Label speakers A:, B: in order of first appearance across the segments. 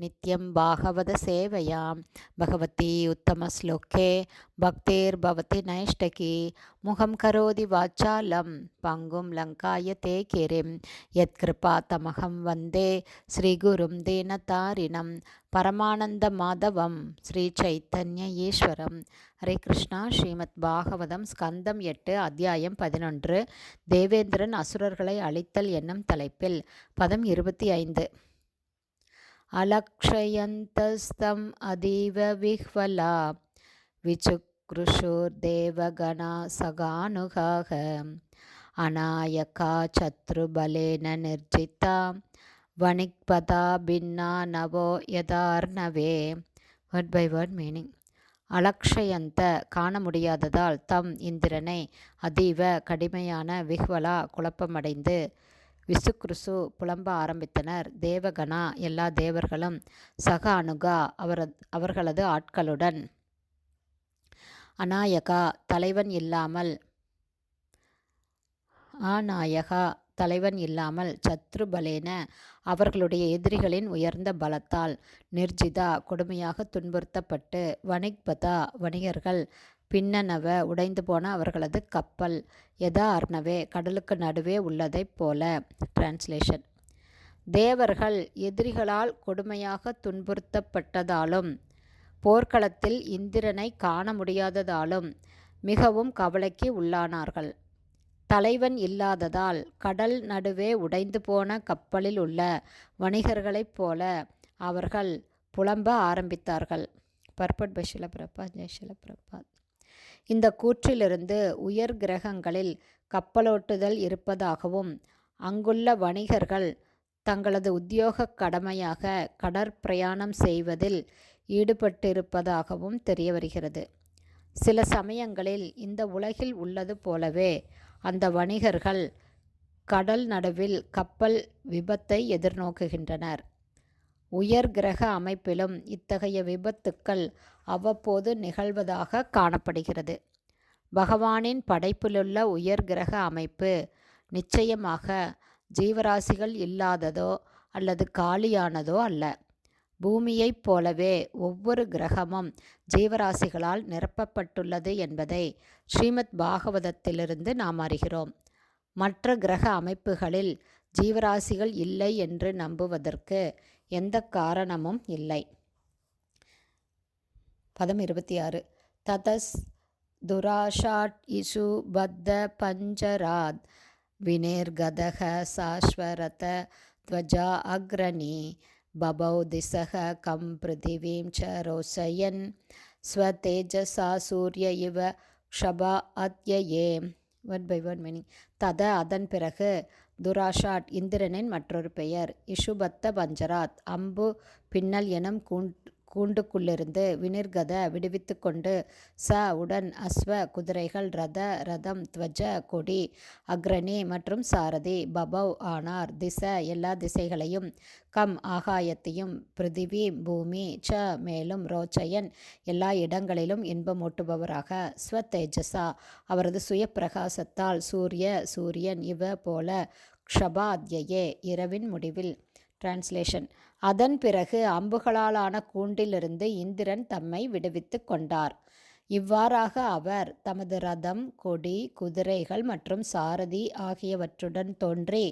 A: नित्यं भागवतसेवयां भगवती उत्तमश्लोके भक्तिर्भवति नैष्टकी मुखं करोति वाचालं पङ्गुं लङ्काय ते किरिं यत्कृपातमहं वन्दे श्रीगुरुं दीनतारिणं பரமானந்தமாதவம் ஸ்ரீ சைத்தன்ய ஈஸ்வரம் ஹரே கிருஷ்ணா ஸ்ரீமத் பாகவதம் ஸ்கந்தம் எட்டு அத்தியாயம் பதினொன்று தேவேந்திரன் அசுரர்களை அழித்தல் என்னும் தலைப்பில் பதம் இருபத்தி ஐந்து अलक्षयन्तस्तम् अतीव विह्वला विचुकृशुर्देवगणा सगानुगाः अनायका शत्रुबलेन निर्जिता வணிக்பதா பின்னா நவோ யதார்ணவே வேர்ட் பை வேர்ட் மீனிங் அலக்ஷயந்த காண முடியாததால் தம் இந்திரனை அதீவ கடுமையான விஹ்வலா குழப்பமடைந்து விசுக்ருசு புலம்ப ஆரம்பித்தனர். தேவகணா எல்லா தேவர்களும் சக அணுகா அவரது அவர்களது ஆட்களுடன். அநாயகா தலைவன் இல்லாமல் ஆநாயகா தலைவன் இல்லாமல் சத்ருபலேன அவர்களுடைய எதிரிகளின் உயர்ந்த பலத்தால் நிர்ஜிதா கொடுமையாக துன்புறுத்தப்பட்டு வணிக்பதா வணிகர்கள் பின்னனவ உடைந்து போன அவர்களது கப்பல் எதா அர்ணவே கடலுக்கு நடுவே உள்ளதைப் போல. டிரான்ஸ்லேஷன் தேவர்கள் எதிரிகளால் கொடுமையாக துன்புறுத்தப்பட்டதாலும் போர்க்களத்தில் இந்திரனை காண முடியாததாலும் மிகவும் கவலைக்கு உள்ளானார்கள். தலைவன் இல்லாததால் கடல் நடுவே உடைந்து போன கப்பலில் உள்ள வணிகர்களைப் போல அவர்கள் புலம்ப ஆரம்பித்தார்கள். பர்பட் பை ஷிலபிரபாத் ஜெய் பிரபாத் இந்த கூற்றிலிருந்து உயர் கிரகங்களில் கப்பலோட்டுதல் இருப்பதாகவும் அங்குள்ள வணிகர்கள் தங்களது உத்தியோக கடமையாக கடற்பிரயாணம் செய்வதில் ஈடுபட்டிருப்பதாகவும் தெரிய வருகிறது சில சமயங்களில் இந்த உலகில் உள்ளது போலவே அந்த வணிகர்கள் கடல் நடுவில் கப்பல் விபத்தை எதிர்நோக்குகின்றனர். உயர் கிரக அமைப்பிலும் இத்தகைய விபத்துக்கள் அவ்வப்போது நிகழ்வதாக காணப்படுகிறது. பகவானின் படைப்பிலுள்ள உயர் கிரக அமைப்பு நிச்சயமாக ஜீவராசிகள் இல்லாததோ அல்லது காலியானதோ அல்ல. பூமியைப் போலவே ஒவ்வொரு கிரகமும் ஜீவராசிகளால் நிரப்பப்பட்டுள்ளது என்பதை ஸ்ரீமத் பாகவதத்திலிருந்து நாம் அறிகிறோம். மற்ற கிரக அமைப்புகளில் ஜீவராசிகள் இல்லை என்று நம்புவதற்கு எந்த காரணமும் இல்லை. பதம் இருபத்தி ஆறு. ததஸ் துராஷாட் இஷு பத்த பஞ்சராத் வினேர்கதக சாஸ்வரத துவஜா அக்ரணி பபௌ திசக கம் பிருத்திவீம் ச ரோசயன் ஸ்வதேஜசா சூரிய இவ க்ஷபா அத்யயே வேர்ட் பை வேர்ட் மீனிங் தத அதன் பிறகு துராஷாட் இந்திரனின் மற்றொரு பெயர். இஷுபத்த பஞ்சராத் அம்பு பின்னல் எனும் கூண் கூண்டுக்குள்ளிருந்து வினிர்கத விடுவித்து கொண்டு ச உடன் அஸ்வ குதிரைகள் ரத ரதம் துவஜ கொடி அக்ரணி மற்றும் சாரதி பபவ் ஆனார் திச எல்லா திசைகளையும் கம் ஆகாயத்தையும் பிருதிவி பூமி ச மேலும் ரோச்சயன் எல்லா இடங்களிலும் இன்பமூட்டுபவராக ஸ்வ தேஜசா அவரது சுய பிரகாசத்தால் சூரிய சூரியன் இவ போல க்ஷபாத்யே இரவின் முடிவில். டிரான்ஸ்லேஷன் அதன் பிறகு அம்புகளாலான கூண்டிலிருந்து இந்திரன் தம்மை விடுவித்து கொண்டார். இவ்வாறாக அவர் தமது ரதம் கொடி குதிரைகள் மற்றும் சாரதி ஆகியவற்றுடன் தோன்றி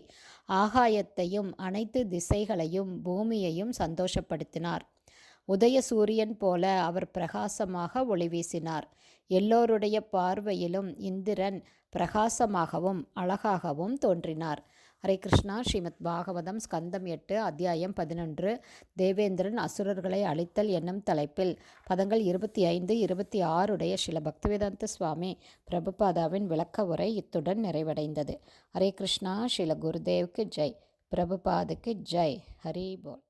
A: ஆகாயத்தையும் அனைத்து திசைகளையும் பூமியையும் சந்தோஷப்படுத்தினார். உதய சூரியன் போல அவர் பிரகாசமாக ஒளி வீசினார். எல்லோருடைய பார்வையிலும் இந்திரன் பிரகாசமாகவும் அழகாகவும் தோன்றினார். ஹரே கிருஷ்ணா. ஸ்ரீமத் பாகவதம் ஸ்கந்தம் எட்டு அத்தியாயம் பதினொன்று. தேவேந்திரன் அசுரர்களை அழித்தல் என்னும் தலைப்பில் பதங்கள் இருபத்தி ஐந்து இருபத்தி ஆறுடைய ஸ்ரீல பக்திவேதாந்த சுவாமி பிரபுபாதாவின் விளக்க உரை இத்துடன் நிறைவடைந்தது. ஹரே கிருஷ்ணா. ஸ்ரீல குருதேவுக்கு ஜெய். பிரபுபாதுக்கு ஜெய். ஹரி போல்.